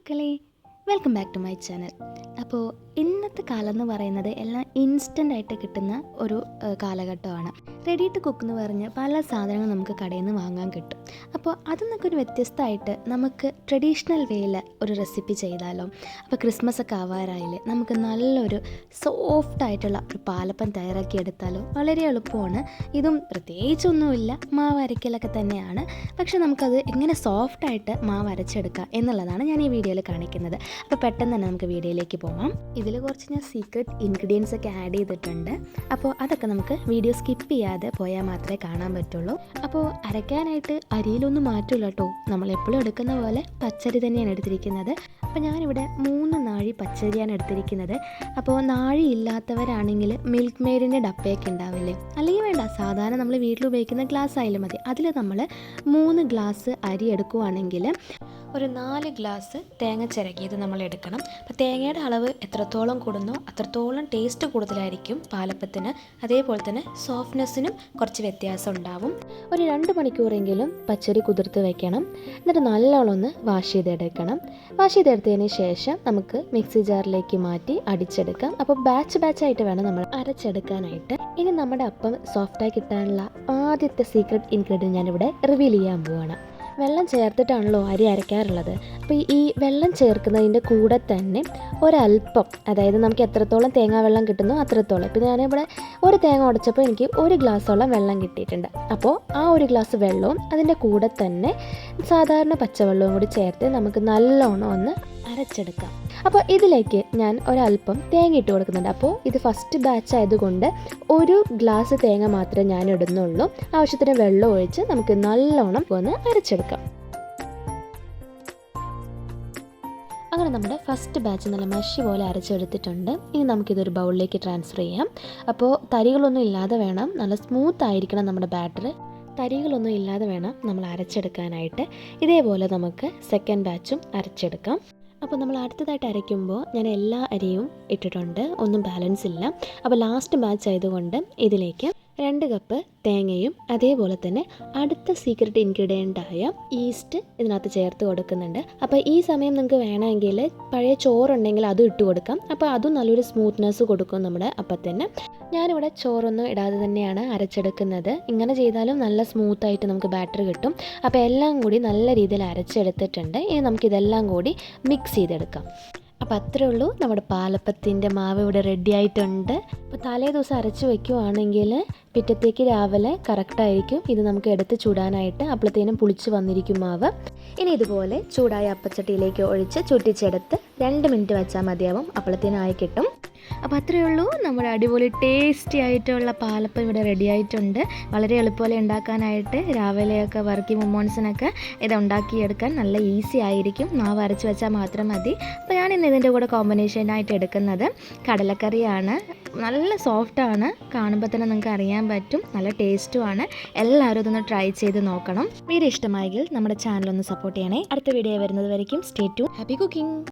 മക്കളെ welcome back to my channel അപ്പോൾ ഇന്നത്തെ കാലം എന്ന് പറയുന്നത് എല്ലാം ഇൻസ്റ്റന്റ് ആയിട്ട് കിട്ടുന്ന ഒരു കാലഘട്ടമാണ്. റെഡി ടു കുക്ക് എന്ന് പറഞ്ഞ് പല സാധനങ്ങളും നമുക്ക് കടയിൽ നിന്ന് വാങ്ങാൻ കിട്ടും. അപ്പോൾ അതിൽ നിന്നൊക്കെ ഒരു വ്യത്യസ്തമായിട്ട് നമുക്ക് ട്രഡീഷണൽ വേയിൽ ഒരു റെസിപ്പി ചെയ്താലോ അപ്പോൾ ക്രിസ്മസ് ഒക്കെ ആവാറായില്ലേ നമുക്ക് നല്ലൊരു സോഫ്റ്റ് ആയിട്ടുള്ള ഒരു പാലപ്പം തയ്യാറാക്കി എടുത്താലോ വളരെ എളുപ്പമാണ്. ഇതും പ്രത്യേകിച്ചൊന്നുമില്ല മാവ് അരക്കലൊക്കെ തന്നെയാണ്. പക്ഷെ നമുക്കത് എങ്ങനെ സോഫ്റ്റായിട്ട് മാവ് അരച്ചെടുക്കാം എന്നുള്ളതാണ് ഞാൻ ഈ വീഡിയോയിൽ കാണിക്കുന്നത്. അപ്പോൾ പെട്ടെന്ന് തന്നെ നമുക്ക് വീഡിയോയിലേക്ക് പോകാം ഇതിൽ കുറച്ച് ഞാൻ സീക്രട്ട് ഇൻഗ്രീഡിയൻസ് ഒക്കെ ആഡ് ചെയ്തിട്ടുണ്ട്. അപ്പോൾ അതൊക്കെ നമുക്ക് വീഡിയോ സ്കിപ്പ് ചെയ്യാതെ പോയാൽ മാത്രമേ കാണാൻ പറ്റുള്ളൂ. അപ്പോൾ അരയ്ക്കാനായിട്ട് അരിയിലൊന്നും മാറ്റില്ല കേട്ടോ നമ്മൾ എപ്പോഴും എടുക്കുന്ന പോലെ പച്ചരി തന്നെയാണ് എടുത്തിരിക്കുന്നത്. അപ്പോൾ ഞാനിവിടെ മൂന്ന് നാഴി പച്ചരിയാണ് എടുത്തിരിക്കുന്നത്. അപ്പോൾ നാഴി ഇല്ലാത്തവരാണെങ്കിൽ മിൽക്ക് മെയ്ഡിന്റെ ഡപ്പയൊക്കെ ഉണ്ടാവില്ലേ? അല്ലെങ്കിൽ വേണ്ട സാധാരണ നമ്മൾ വീട്ടിൽ ഉപയോഗിക്കുന്ന ഗ്ലാസ് ആയാലും മതി. അതിൽ നമ്മൾ മൂന്ന് ഗ്ലാസ് അരി എടുക്കുവാണെങ്കിൽ ഒരു നാല് ഗ്ലാസ് തേങ്ങ ചിരകിയത് നമ്മൾ എടുക്കണം. അപ്പോൾ തേങ്ങയുടെ അളവ് എത്രത്തോളം കൂടുന്നോ അത്രത്തോളം ടേസ്റ്റ് കൂടുതലായിരിക്കും പാലപ്പത്തിന്. അതേപോലെ തന്നെ സോഫ്റ്റ്നെസ്സിനും കുറച്ച് വ്യത്യാസം ഉണ്ടാവും. ഒരു രണ്ട് മണിക്കൂറെങ്കിലും പച്ചരി കുതിർത്ത് വെക്കണം. എന്നിട്ട് നല്ലോണം ഒന്ന് വാഷ് ചെയ്തെടുക്കണം. വാഷ് ചെയ്തെടുത്തതിന് ശേഷം നമുക്ക് മിക്സി ജാറിലേക്ക് മാറ്റി അടിച്ചെടുക്കാം. അപ്പോൾ ബാച്ച് ബാച്ചായിട്ട് വേണം നമ്മൾ അരച്ചെടുക്കാനായിട്ട്. ഇനി നമ്മുടെ അപ്പം സോഫ്റ്റായി കിട്ടാനുള്ള ആദ്യത്തെ സീക്രട്ട് ഇൻഗ്രീഡിയന്റ് ഞാനിവിടെ റിവീൽ ചെയ്യാൻ പോവാണ്. വെള്ളം ചേർത്തിട്ടാണല്ലോ അരി അരയ്ക്കാറുള്ളത് അപ്പോൾ ഈ വെള്ളം ചേർക്കുന്നതിന്റെ കൂടെ തന്നെ ഒരല്പം അതായത് നമുക്ക് എത്രത്തോളം തേങ്ങാ വെള്ളം കിട്ടുന്നു അത്രത്തോളം. ഇപ്പോൾ ഞാനിവിടെ ഒരു തേങ്ങ ഉടച്ചപ്പോൾ എനിക്ക് ഒരു ഗ്ലാസ്സോളം വെള്ളം കിട്ടിയിട്ടുണ്ട്. അപ്പോൾ ആ ഒരു ഗ്ലാസ് വെള്ളവും അതിന്റെ കൂടെ തന്നെ സാധാരണ പച്ചവെള്ളവും കൂടി ചേർത്ത് നമുക്ക് നല്ലോണം ഒന്ന് അരച്ചെടുക്കാം. അപ്പോൾ ഇതിലേക്ക് ഞാൻ ഒരല്പം തേങ്ങ ഇട്ട് കൊടുക്കുന്നുണ്ട്. അപ്പോൾ ഇത് ഫസ്റ്റ് ബാച്ച് ആയതുകൊണ്ട് ഒരു ഗ്ലാസ് തേങ്ങ മാത്രമേ ഞാൻ ഇടുന്നുള്ളൂ. ആവശ്യത്തിന് വെള്ളം ഒഴിച്ച് നമുക്ക് നല്ലോണം ഒന്ന് അരച്ചെടുക്കാം. അങ്ങനെ നമ്മുടെ ഫസ്റ്റ് ബാച്ച് നല്ല മഷി പോലെ അരച്ചെടുത്തിട്ടുണ്ട്. ഇനി നമുക്കിതൊരു ബൗളിലേക്ക് ട്രാൻസ്ഫർ ചെയ്യാം. അപ്പോൾ തരികളൊന്നും ഇല്ലാതെ വേണം. നല്ല സ്മൂത്ത് ആയിരിക്കണം നമ്മുടെ ബാറ്റർ തരികളൊന്നും ഇല്ലാതെ വേണം നമ്മൾ അരച്ചെടുക്കാനായിട്ട്. ഇതേപോലെ നമുക്ക് സെക്കൻഡ് ബാച്ചും അരച്ചെടുക്കാം. അപ്പോൾ നമ്മൾ അടുത്തതായിട്ട് അരയ്ക്കുമ്പോൾ ഞാൻ എല്ലാ അരിയും ഇട്ടിട്ടുണ്ട്. ഒന്നും ബാലൻസ് ഇല്ല. അപ്പോൾ ലാസ്റ്റ് ബാച്ച് ആയതുകൊണ്ട് ഇതിലേക്ക് രണ്ട് കപ്പ് തേങ്ങയും അതേപോലെ തന്നെ അടുത്ത സീക്രട്ട് ഇൻഗ്രീഡിയന്റ് ആയ ഈസ്റ്റ് ഇതിനകത്ത് ചേർത്ത് കൊടുക്കുന്നുണ്ട്. അപ്പോൾ ഈ സമയം നിങ്ങൾക്ക് വേണമെങ്കിൽ പഴയ ചോറുണ്ടെങ്കിൽ അതും ഇട്ട് കൊടുക്കാം. അപ്പോൾ അതും നല്ലൊരു സ്മൂത്ത്നെസ് കൊടുക്കും നമ്മുടെ അപ്പത്തിന്. ഞാനിവിടെ ചോറൊന്നും ഇടാതെ തന്നെയാണ് അരച്ചെടുക്കുന്നത്. ഇങ്ങനെ ചെയ്താലും നല്ല സ്മൂത്തായിട്ട് നമുക്ക് ബാറ്റർ കിട്ടും. അപ്പോൾ എല്ലാം കൂടി നല്ല രീതിയിൽ അരച്ചെടുത്തിട്ടുണ്ട്. ഇനി നമുക്കിതെല്ലാം കൂടി മിക്സ് ചെയ്തെടുക്കാം. അപ്പോൾ അത്രേ ഉള്ളൂ. നമ്മുടെ പാലപ്പത്തിന്റെ മാവ് ഇവിടെ റെഡി ആയിട്ടുണ്ട്. അപ്പോൾ തലേ ദിവസം അരച്ച് വയ്ക്കുവാണെങ്കിൽ പിറ്റത്തേക്ക് രാവിലെ കറക്റ്റായിരിക്കും ഇത് നമുക്ക് എടുത്ത് ചൂടാനായിട്ട് അപ്പോഴത്തേനും പുളിച്ച് വന്നിരിക്കും മാവ്. ഇനി ഇതുപോലെ ചൂടായ അപ്പച്ചട്ടിയിലേക്ക് ഒഴിച്ച് ചുറ്റിച്ചെടുത്ത് രണ്ട് മിനിറ്റ് വെച്ചാൽ മതിയാവും. അപ്പോഴത്തേനായി കിട്ടും. അപ്പോൾ അത്രയേ ഉള്ളൂ. നമ്മുടെ അടിപൊളി ടേസ്റ്റി ആയിട്ടുള്ള പാലപ്പം ഇവിടെ റെഡി ആയിട്ടുണ്ട്. വളരെ എളുപ്പമല്ലേ ഉണ്ടാക്കാനായിട്ട് രാവിലെയൊക്കെ വർക്കിംഗ് മൊമോൺസിനൊക്കെ ഇത് ഉണ്ടാക്കിയെടുക്കാൻ നല്ല ഈസി ആയിരിക്കും. മാവ് അരച്ച് വെച്ചാൽ മാത്രം മതി. അപ്പോൾ ഞാൻ ഇന്ന് ഇതിന്റെ കൂടെ കോമ്പിനേഷനായിട്ട് എടുക്കുന്നത് കടലക്കറിയാണ്. നല്ല സോഫ്റ്റാണ് കാണുമ്പോൾ തന്നെ നിങ്ങൾക്ക് അറിയാൻ പറ്റും. നല്ല ടേസ്റ്റുമാണ് എല്ലാവരും ഇതൊന്ന് ട്രൈ ചെയ്ത് നോക്കണം. വീഡിയോ ഇഷ്ടമായെങ്കിൽ നമ്മുടെ ചാനൽ ഒന്ന് സപ്പോർട്ട് ചെയ്യണേ. അടുത്ത വീഡിയോ വരുന്നത് വരയ്ക്കും. Stay to happy cooking